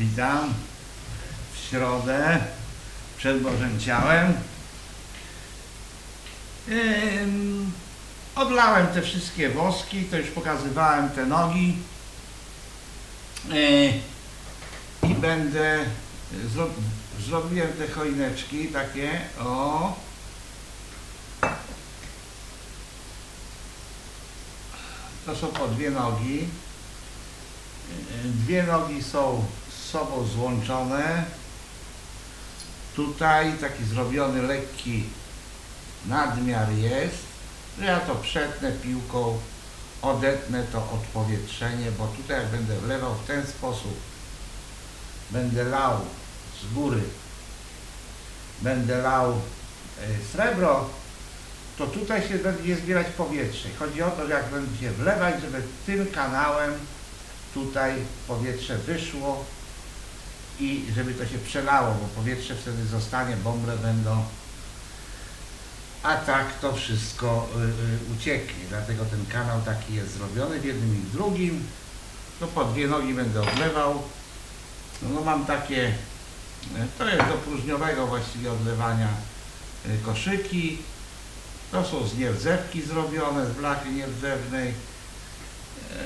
Witam w środę przed Bożym Ciałem. Odlałem te wszystkie woski, to już pokazywałem te nogi. Yy, I będę, zro, zrobiłem te choineczki takie, o. To są po dwie nogi. Yy, Dwie nogi są sobą złączone. Tutaj taki zrobiony lekki nadmiar jest. że Ja to przetnę piłką, odetnę to odpowietrzenie, bo tutaj jak będę wlewał w ten sposób, będę lał z góry, będę lał e, srebro, to tutaj się będzie zbierać powietrze. Chodzi o to, że jak będzie wlewać, żeby tym kanałem tutaj powietrze wyszło i żeby to się przelało, bo powietrze wtedy zostanie, bąble będą, a tak to wszystko y, y, ucieknie. Dlatego ten kanał taki jest zrobiony w jednym i w drugim. No po dwie nogi będę odlewał. No, no mam takie, y, to jest do próżniowego właściwie odlewania koszyki. To są z nierdzewki zrobione, z blachy nierdzewnej.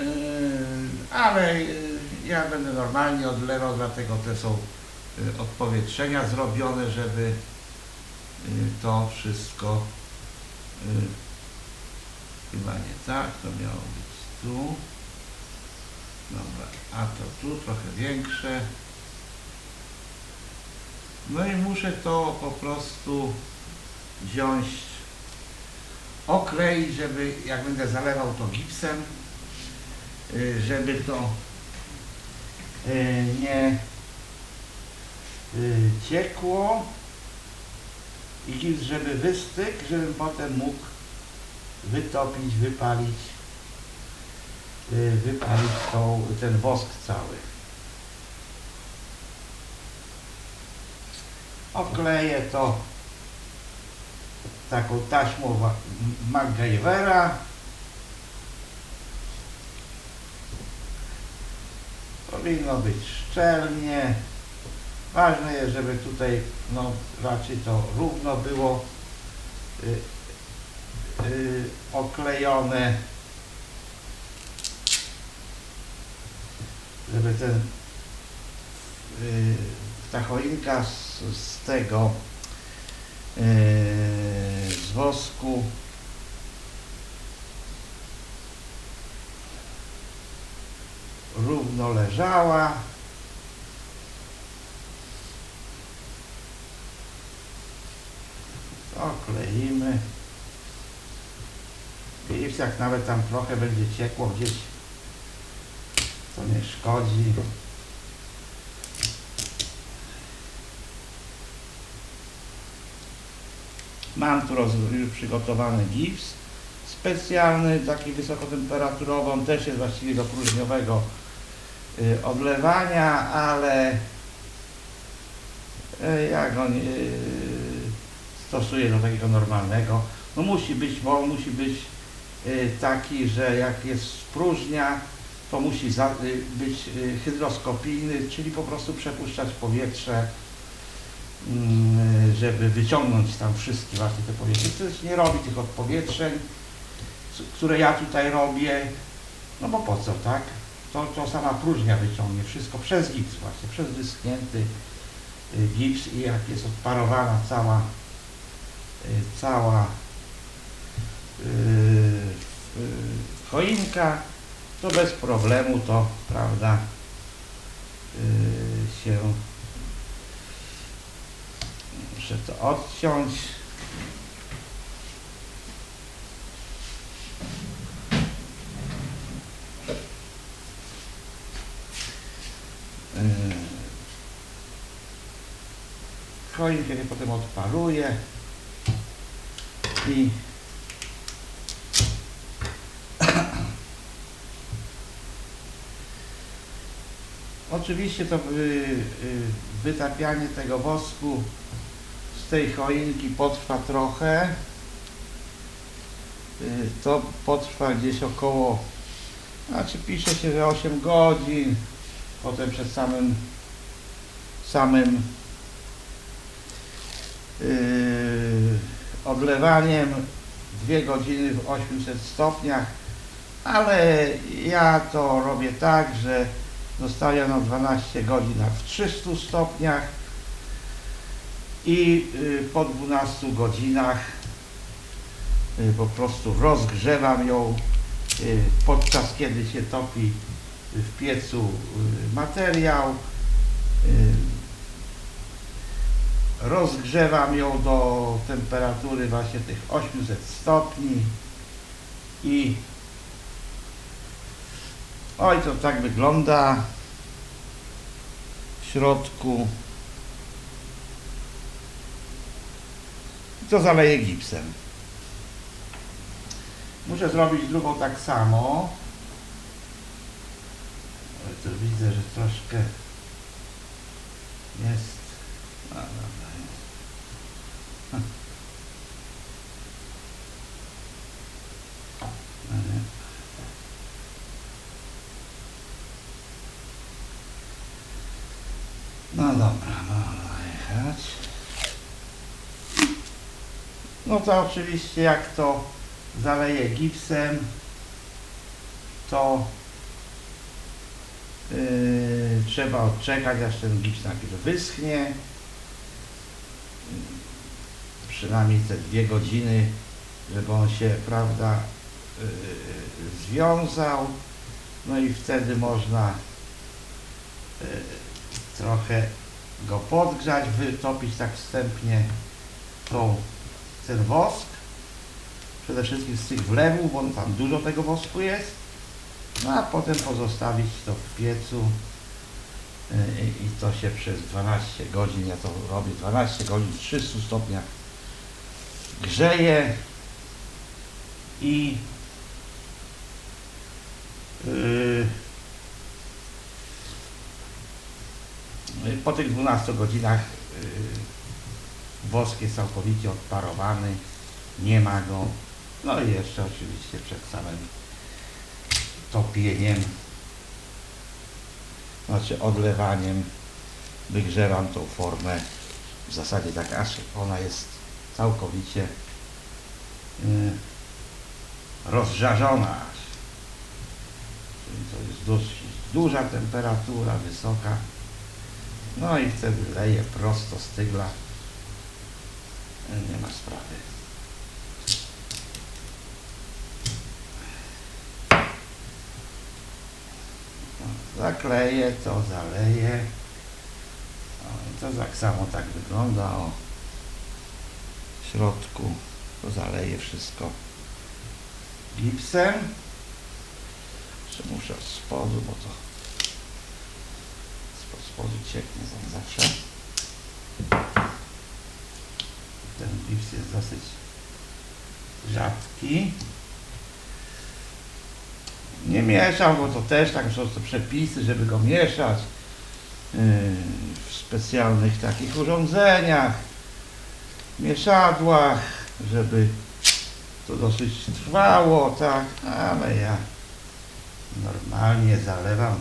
Yy, ale yy, ja będę normalnie odlewał, dlatego te są yy, odpowietrzenia zrobione, żeby yy, to wszystko yy, chyba nie tak, to miało być tu. Dobra, a to tu trochę większe. No i muszę to po prostu wziąć, okleić, żeby jak będę zalewał to gipsem, y, żeby to y, nie y, ciekło i żeby wystygł, żebym potem mógł wytopić, wypalić, y, wypalić tą, ten wosk cały. Okleję to taką taśmą MacGyvera. Powinno być szczelnie. Ważne jest, żeby tutaj no, raczej to równo było y, y, oklejone. Żeby ten y, ta choinka z, z tego y, z wosku równo leżała. Okleimy. Gips jak nawet tam trochę będzie ciekło gdzieś, to nie szkodzi. Mam tu już przygotowany gips specjalny, taki wysokotemperaturowy, on też jest właściwie do próżniowego y, odlewania, ale y, ja go nie y, stosuję do takiego normalnego. No musi być, bo on musi być taki, że jak jest próżnia, to musi być hydroskopijny, czyli po prostu przepuszczać powietrze, mm, żeby wyciągnąć tam wszystkie właśnie te powietrze. Też nie robi tych odpowietrzeń, które ja tutaj robię, no bo po co, tak? To, to sama próżnia wyciągnie wszystko przez gips właśnie, przez wyschnięty y, gips i jak jest odparowana cała y, cała y, y, choinka, to bez problemu to, prawda, y, się muszę to odciąć. Choinkę się potem odparuję i Oczywiście to y, y, wytapianie tego wosku z tej choinki potrwa trochę. Y, To potrwa gdzieś około, znaczy pisze się, że 8 godzin. Potem przed samym samym odlewaniem 2 godziny w 800 stopniach, ale ja to robię tak, że zostawiam na 12 godzin w 300 stopniach i y, po 12 godzinach y, po prostu rozgrzewam ją podczas kiedy się topi w piecu materiał. Rozgrzewam ją do temperatury właśnie tych 800 stopni i oj to tak wygląda w środku. I to zaleję gipsem. Muszę zrobić drugą tak samo. Ale to widzę, że troszkę jest. No dobra, można jechać. No to oczywiście jak to zaleję gipsem, to yy, trzeba odczekać aż ten gips najpierw wyschnie. Przynajmniej te dwie godziny, żeby on się, prawda, yy, związał. No i wtedy można yy, trochę go podgrzać, wytopić tak wstępnie tą, ten wosk. Przede wszystkim z tych wlewów, bo tam dużo tego wosku jest. No a potem pozostawić to w piecu i to się przez 12 godzin, ja to robię 12 godzin w 300 stopniach grzeje i yy, po tych 12 godzinach yy, wosk jest całkowicie odparowany, nie ma go. No i jeszcze oczywiście przed samym topieniem, znaczy odlewaniem, wygrzewam tą formę w zasadzie tak aż ona jest całkowicie yy, rozżarzona. Czyli to jest dość duża temperatura, wysoka. No i wtedy leję prosto z tygla. Nie ma sprawy. O, Zakleję to, zaleję. O, i to tak samo tak wygląda. O. W środku to zaleję wszystko gipsem. Jeszcze muszę od spodu, bo to spod spodu cieknie jak zawsze. Ten gips jest dosyć rzadki. Nie mieszam, bo to też tak są przepisy, żeby go mieszać yy, w specjalnych takich urządzeniach, mieszadłach, żeby to dosyć trwało, tak, ale ja normalnie zalewam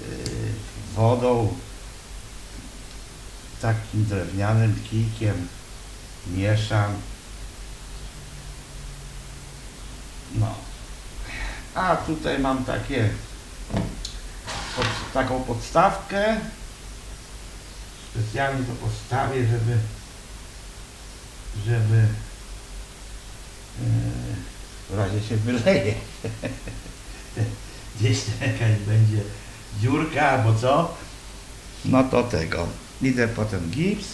yy, wodą takim drewnianym kijkiem mieszam. No. A tutaj mam takie pod, taką podstawkę specjalnie to postawię żeby żeby yy, w razie się wyleje. Gdzieś jakaś będzie dziurka albo co? No to tego. Idę potem gips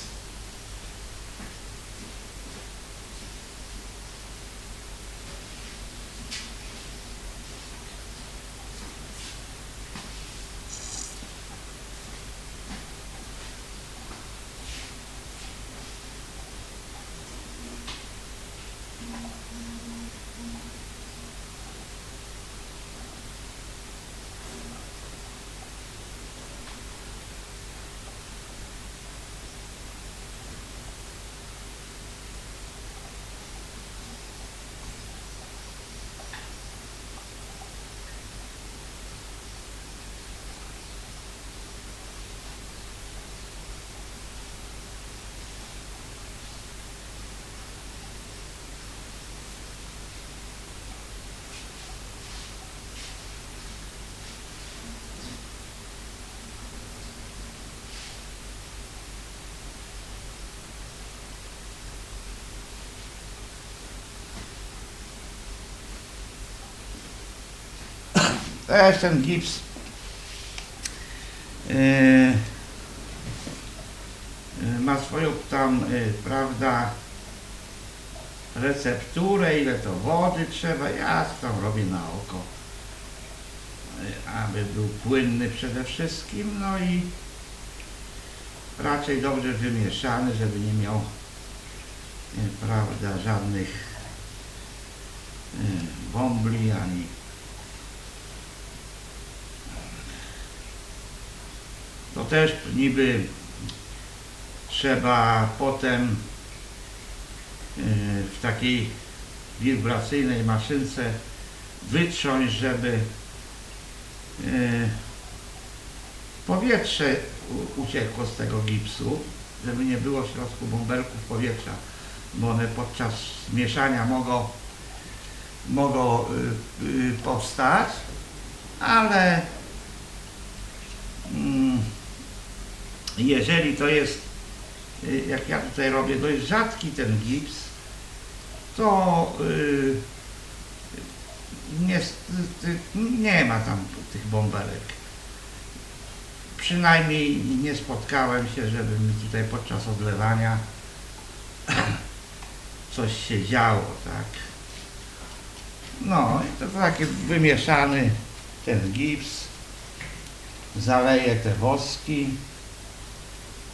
Też ten gips yy, yy, ma swoją tam, yy, prawda, recepturę, ile to wody trzeba. Ja tam robię na oko, aby był płynny przede wszystkim, no i raczej dobrze wymieszany, żeby nie miał, prawda, żadnych yy, bombli ani to też niby trzeba potem yy, w takiej wibracyjnej maszynce wytrząść, żeby yy, powietrze uciekło z tego gipsu, żeby nie było w środku bąbelków powietrza, bo one podczas mieszania mogą, mogą yy, powstać, ale mm, jeżeli to jest, y, jak ja tutaj robię, dość rzadki ten gips, to y, niestety nie ma tam tych bąbelek. Przynajmniej nie spotkałem się, żeby mi tutaj podczas odlewania coś się działo, tak. No i to taki wymieszany ten gips, zaleję te woski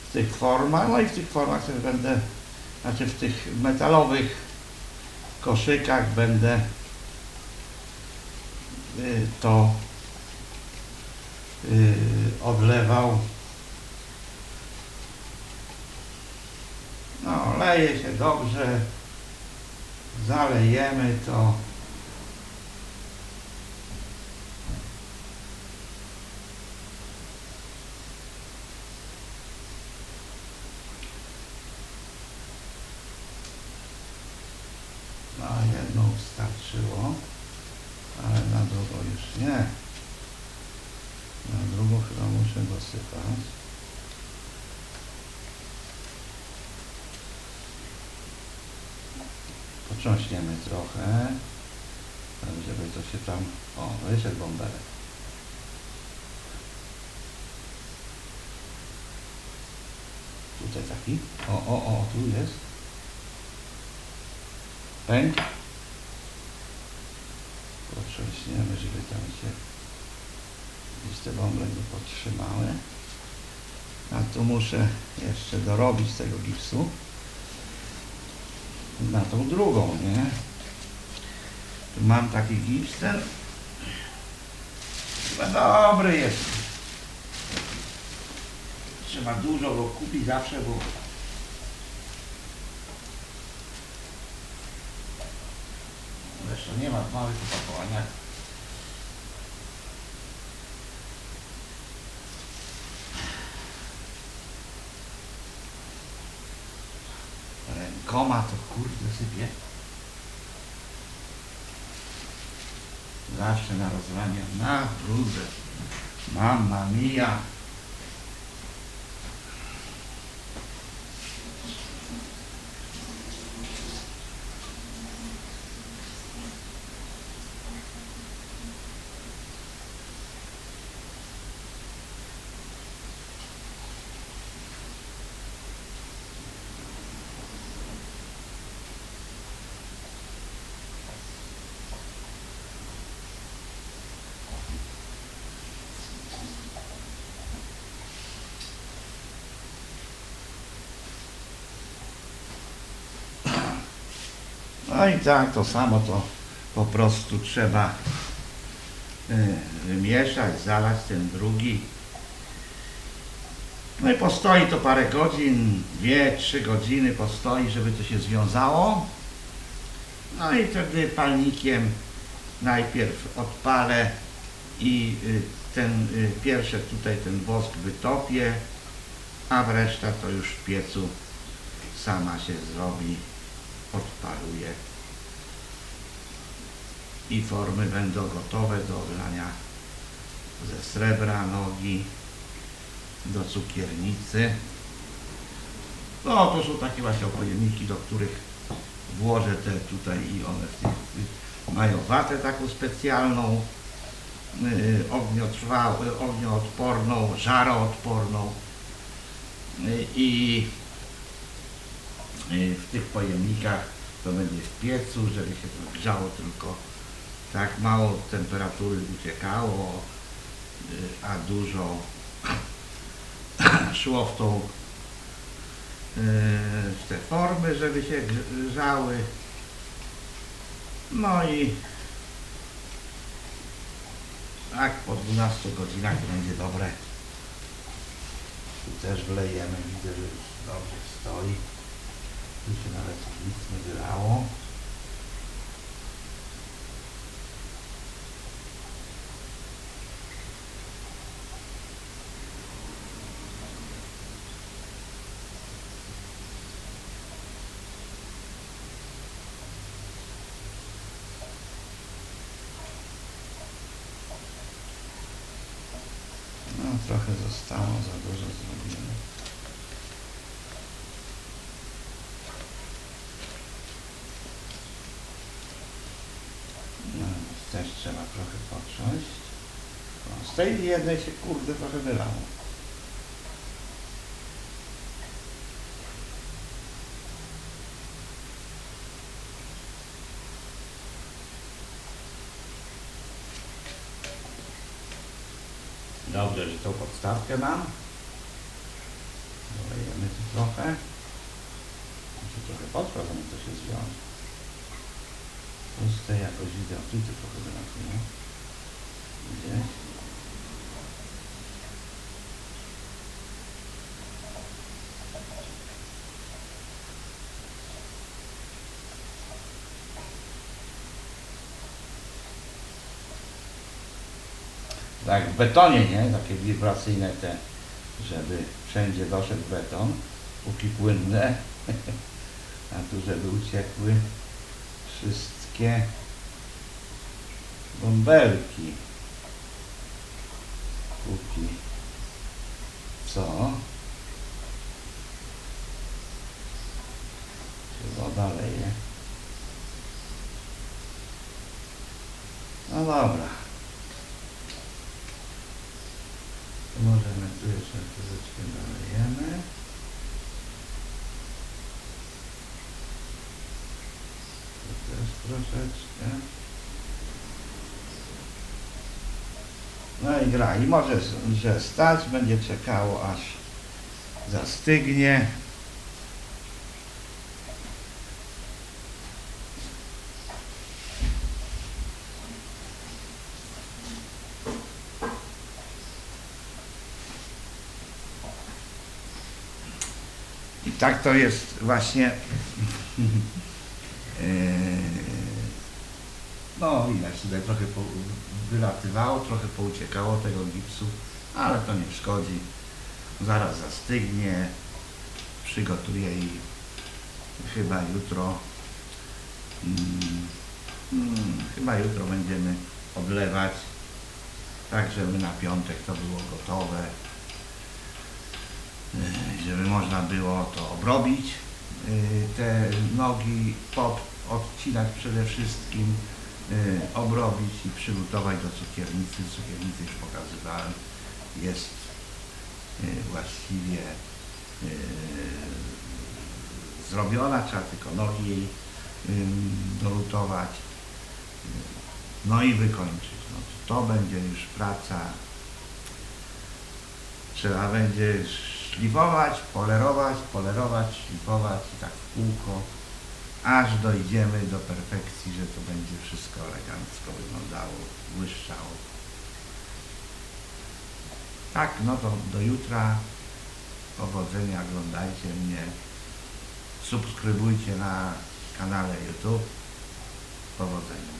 w tych formach, no i w tych formach też będę, znaczy w tych metalowych koszykach będę y, to y, odlewał. No, leje się dobrze, zalejemy to. No, jedną starczyło, ale na drugą już nie. Na drugą chyba muszę dosypać. Potrząśniemy trochę, żeby to się tam... O, wyszedł bąbelek. Tutaj taki. O, o, o, tu jest. Pęk. Potrząśniemy, żeby tam się gdzieś te bąble nie podtrzymały. A tu muszę jeszcze dorobić tego gipsu na tą drugą, nie? Tu mam taki gips, ten chyba dobry jest. Trzeba dużo go kupić zawsze, bo Zresztą nie ma w małych opakowaniach. Rękoma to kurde sypie. Zawsze na rozlanie. Na kurde. Mamma mia. No i tak to samo to po prostu trzeba y, wymieszać, zalać ten drugi. No i postoi to parę godzin, dwie, trzy godziny postoi, żeby to się związało. No i wtedy palnikiem najpierw odpalę i y, ten y, pierwszy tutaj ten wosk wytopię, a reszta to już w piecu sama się zrobi, odpaluję i formy będą gotowe do wlania ze srebra nogi do cukiernicy. No to są takie właśnie pojemniki, do których włożę te tutaj i one mają watę taką specjalną y, ogniotrwały, ognioodporną, żaroodporną y, i w tych pojemnikach to będzie w piecu, żeby się to grzało tylko tak mało temperatury uciekało, y, a dużo szło w tą y, w te formy, żeby się grzały. No i tak po 12 godzinach będzie dobre. Tu też wlejemy, widzę, że dobrze stoi. Tu się nawet nic nie wylało. No trochę zostało, za dużo zrobimy. No, też trzeba trochę potrząść. O, z tej jednej się kurde trochę wylało. Dobrze, że tą podstawkę mam. Dolejemy tu trochę. Muszę trochę potrwa, zanim to się zwiąże. Puste jakoś widzę, tu trochę brakuje. Gdzieś. Tak, w betonie, nie? Takie wibracyjne te, żeby wszędzie doszedł beton, póki płynne, a tu żeby uciekły wszystkie bąbelki. Póki co woda leje. No dobra. To Możemy tu jeszcze troszeczkę dolejemy. Tu też troszeczkę. No i gra. I może, że stać, będzie czekało aż zastygnie. I tak to jest właśnie. Yy, No widać tutaj trochę po, wylatywało, trochę pouciekało tego gipsu, ale to nie szkodzi. Zaraz zastygnie. Przygotuję i chyba jutro. Mm, mm, chyba jutro będziemy odlewać. Tak, żeby na piątek to było gotowe. Yy, żeby można było to obrobić. Yy, Te nogi pod, odcinać przede wszystkim, obrobić i przygotować do cukiernicy. Cukiernicy już pokazywałem. Jest yy, właściwie yy, zrobiona, trzeba tylko nogi jej dolutować. Yy, No i wykończyć. No, to będzie już praca trzeba będzie szlifować, polerować, polerować, szlifować i tak w kółko, aż dojdziemy do perfekcji, że to będzie wszystko elegancko wyglądało, błyszczało. Tak, no to do jutra. Powodzenia, oglądajcie mnie. Subskrybujcie na kanale YouTube. Powodzenia.